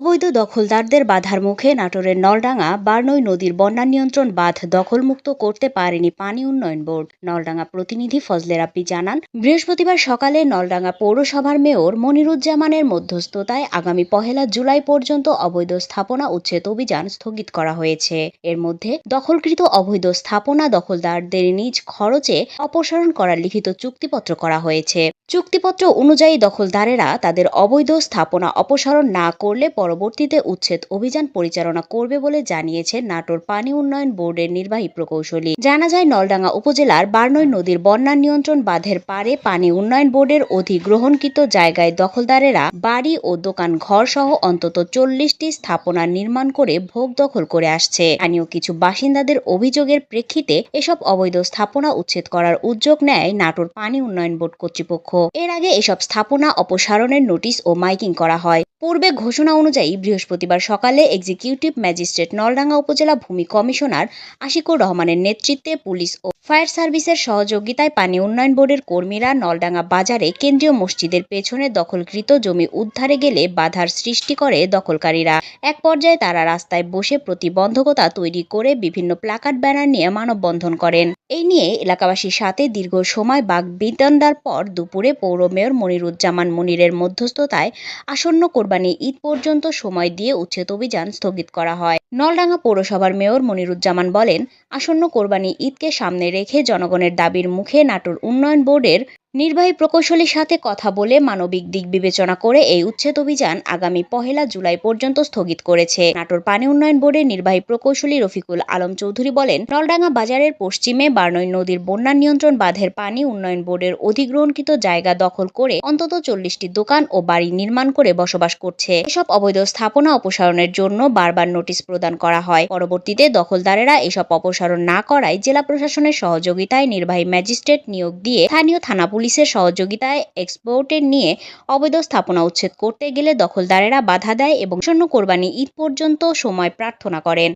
অবৈধ দখলদারদের বাধার মুখে নাটোরের নলডাঙ্গা বার্নই নদীর বন্যা নিয়ন্ত্রণ বাঁধ দখলমুক্ত করতে পারেনি পানি উন্নয়ন বোর্ড। নলডাঙ্গা প্রতিনিধি ফজলে রাব্বি জানান, বৃহস্পতিবার সকালে নলডাঙ্গা পৌরসভার মেয়র মনিরুজ্জামানের মধ্যস্থতায় আগামী পহেলা জুলাই পর্যন্ত অবৈধ স্থাপনা উচ্ছেদ অভিযান স্থগিত করা হয়েছে। এর মধ্যে দখলকৃত অবৈধ স্থাপনা দখলদারদের নিজ খরচে অপসারণ করার লিখিত চুক্তিপত্র করা হয়েছে। চুক্তিপত্র অনুযায়ী দখলদারেরা তাদের অবৈধ স্থাপনা অপসারণ না করলে পরবর্তীতে উচ্ছেদ অভিযান পরিচালনা করবে বলে জানিয়েছে নাটোর পানি উন্নয়ন বোর্ডের নির্বাহী প্রকৌশলী। জানা যায়, নলডাঙ্গা উপজেলার বার্নই নদীর বন্যা নিয়ন্ত্রণ বাঁধের পারে পানি উন্নয়ন বোর্ডের অধিগ্রহণকৃত জায়গায় দখলদারেরা বাড়ি ও দোকান ঘর সহ অন্তত চল্লিশটি স্থাপনা নির্মাণ করে ভোগ দখল করে আসছে। স্থানীয় কিছু বাসিন্দাদের অভিযোগের প্রেক্ষিতে এসব অবৈধ স্থাপনা উচ্ছেদ করার উদ্যোগ নেয় নাটোর পানি উন্নয়ন বোর্ড কর্তৃপক্ষ। এর আগে এসব স্থাপনা অপসারণের নোটিশ ও মাইকিং করা হয়। পূর্বে ঘোষণা অনুযায়ী বৃহস্পতিবার সকালে এক্সিকিউটিভ ম্যাজিস্ট্রেট নলডাঙ্গা উপজেলা ভূমি কমিশনার আশিকুর রহমানের নেতৃত্বে পুলিশ ও ফায়ার সার্ভিসের সহযোগিতায় পানি উন্নয়ন বোর্ডের কর্মীরা নলডাঙ্গা বাজারে কেন্দ্রীয় মসজিদের পেছনে দখলকৃত জমি উদ্ধারে গেলে বাধার সৃষ্টি করে দখলকারীরা। এক পর্যায়ে তারা রাস্তায় বসে প্রতিবন্ধকতা তৈরি করে বিভিন্ন প্লাকার্ড ব্যানার নিয়ে মানববন্ধন করেন। এই নিয়ে এলাকাবাসীর সাথে দীর্ঘ সময় বাক বিতণ্ডার পর দুপুরে পৌর মেয়র মনিরুজ্জামান মনিরের মধ্যস্থতায় আসন্ন কোরবানি ঈদ পর্যন্ত সময় দিয়ে উচ্ছেদ অভিযান স্থগিত করা হয়। নলডাঙ্গা পৌরসভার মেয়র মনিরুজ্জামান বলেন, আসন্ন কোরবানি ঈদকে সামনে রেখে জনগণের দাবির মুখে নাটোর উন্নয়ন বোর্ডের নির্বাহী প্রকৌশলীর সাথে কথা বলে মানবিক দিক বিবেচনা করে এই উচ্ছেদ অভিযান আগামী পহেলা জুলাই পর্যন্ত স্থগিত করেছে। নাটোর পানি উন্নয়ন বোর্ডের নির্বাহী প্রকৌশলী রফিকুল আলম চৌধুরী বলেন, নলডাঙ্গা বাজারের পশ্চিমে বার্নই নদীর বন্যা নিয়ন্ত্রণ বাঁধের পানি উন্নয়ন বোর্ডের অধিগ্রহণকৃত জায়গা দখল করে অন্তত চল্লিশটি দোকান ও বাড়ি নির্মাণ করে বসবাস করছে। এসব অবৈধ স্থাপনা অপসারণের জন্য বারবার নোটিশ প্রদান করা হয়। পরবর্তীতে দখলদারেরা এসব অপসারণ না করায় জেলা প্রশাসনের সহযোগিতায় নির্বাহী ম্যাজিস্ট্রেট নিয়োগ দিয়ে স্থানীয় থানা পুলিশের সহযোগিতায় এক্সপোর্টের নিয়ে অবৈধ স্থাপনা উচ্ছেদ করতে গেলে দখলদারেরা বাধা দেয় এবং শূন্য কোরবানি ঈদ পর্যন্ত সময় প্রার্থনা করেন।